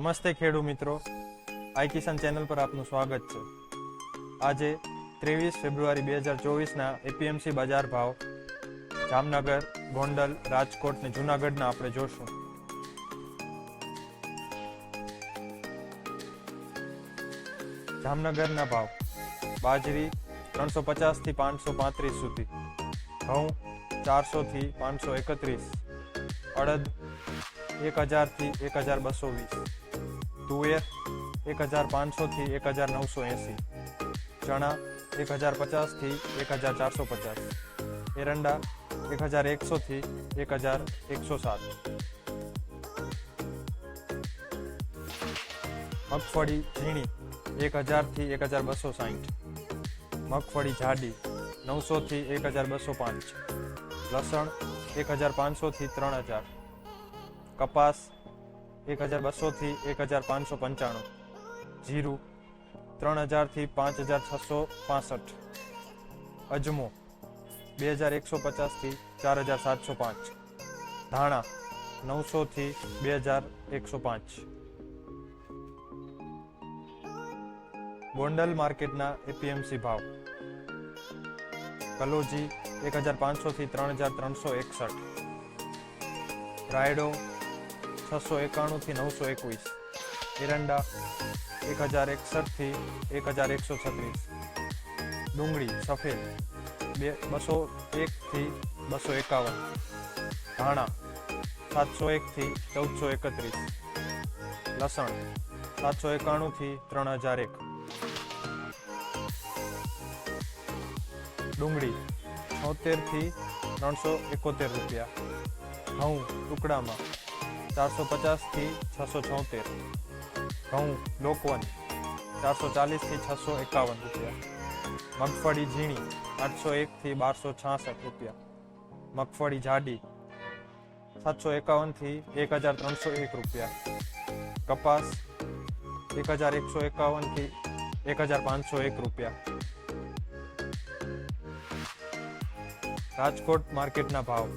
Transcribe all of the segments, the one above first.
નમસ્તે ખેડૂ મિત્રો આઈ કિસાન ચેનલ પર આપનું સ્વાગત છે આજે ત્રેવીસ ફેબ્રુઆરી બે હજાર ચોવીસના એપીએમસી બજાર ભાવ જામનગર ગોંડલ રાજકોટ ને જૂનાગઢના આપણે જોશું જામનગરના ભાવ બાજરી ત્રણસો પચાસથી પાંચસો પાંત્રીસ સુધી ઘઉં ચારસોથી પાંચસો એકત્રીસ અડદ એક હજારથી એક હજાર બસો વીસ टू ए एक हज़ार पांच सौ थी एक हज़ार नौ सौ ऐसी चना एक हज़ार पचास थी एक हज़ार चार सौ पचास एरंडा एक हज़ार एक सौ थी एक हज़ार एक सौ सात मगफड़ी झीणी एक हज़ार थी एक हज़ार बसो साइठ मगफड़ी झाड़ी नौ सौ थी एक हज़ार बसो पांच लसण एक हज़ार पांच सौ थी त्रण हज़ार कपास એક હજાર બસોથી એક હજાર પાંચસો પંચાણું જીરું ત્રણ હજારથી પાંચ હજાર છસો પાસઠ અજમો બે હજાર એકસો પચાસથી ચાર હજાર સાતસો પાંચ ધાણા નવસોથી બે હજાર એકસો પાંચ ગોંડલ માર્કેટના એપીએમસી ભાવ કલોજી એક હજાર પાંચસોથી ત્રણ હજાર ત્રણસો એકસઠ રાયડો છસો એકાણુંથી નવસો એકવીસ એરંડા એક હજાર એકસઠથી એક હજાર એકસો છત્રીસ ડુંગળી સફેદ બે બસો એકથી બસો એકાવન ધાણા સાતસો એકથી ચૌદસો એકત્રીસ લસણ સાતસો એકાણુંથી ત્રણ હજાર એક ડુંગળી છોતેરથી ત્રણસો એકોતેર રૂપિયા ઘઉં ટુકડામાં चार सौ पचास थी छः सौ छोतेर घऊँ लोक चार सौ चालीस थी छः सौ इक्यावन रुपया मगफड़ी झीणी आठ सौ एक थी बार सौ छसठ रुपया मगफड़ी जाडी सात सौ इक्यावन थी एक हज़ार त्रम सौ एक रुपया कपास एक हज़ार एक सौ एकावन थी एक हज़ार पाँच सौ एक रुपया राजकोट मार्केट ना भाव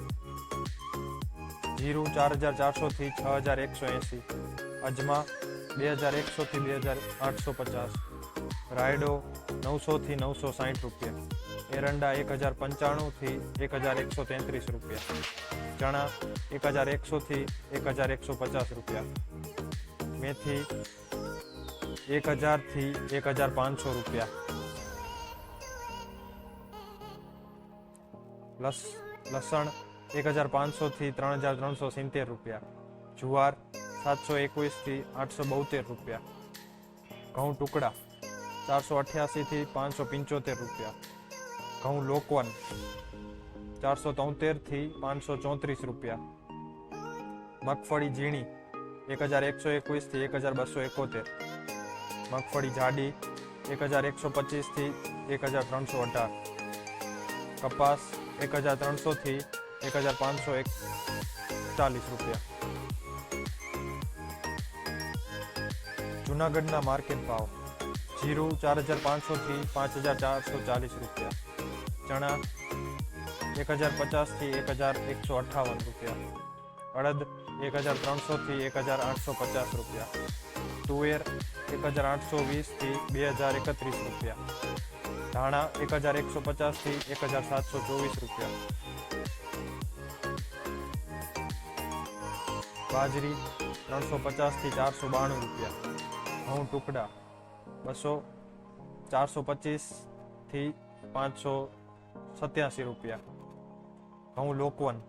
जीरो चार हजार चार सौ थी छ हजार एक सौ एसी अजमा बे हजार एक सौ थी बे हजार आठ सौ पचास रायडो नौ सौ थी नौ सौ साठ रुपया एरंडा एक हजार पंचाणु थी एक हजार एक सौ तैंतीस रुपया चना एक हजार एक सौ थी एक हजार एक सौ पचास रुपया मेथी एक हजार थी एक हजार पाँच सौ रुपया लस लसण 1500 થી 3370 રૂપિયા જુવાર 721 થી 872 રૂપિયા ઘાઉ ટુકડા 488 થી 575 રૂપિયા ઘાઉ લોકવાણ 473 થી 534 રૂપિયા મગફળી ઝીણી 1121 થી 1271 મગફળી જાડી 1125 થી 1318 કપાસ 1300 થી एक हजार पाँच सौ एक चालीस रुपया जूनागढ़ ना मार्केट भाव जीरु चार हजार पाँच सौ थी पाँच हजार चार सौ चालीस रुपया चना एक हजार पचास थी एक हजार एक सौ अट्ठावन रुपया अड़द एक हजार त्रम सौ थी एक हजार आठ सौ पचास रुपया तुवेर एक हजार आठ सौ वीस थी बे हजार एकत्रीस रुपया धाणा एक हजार एक सौ पचास थी एक हजार सात सौ चौबीस रुपया बाजरी 350 થી 492 રૂપિયા ઘઉં ટુકડા 200 425 થી 587 રૂપિયા ઘઉં લોકવાણ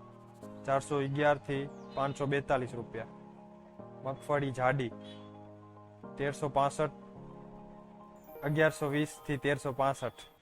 411 થી 542 રૂપિયા મગફળી ઝાડી 1365 1120 થી 1365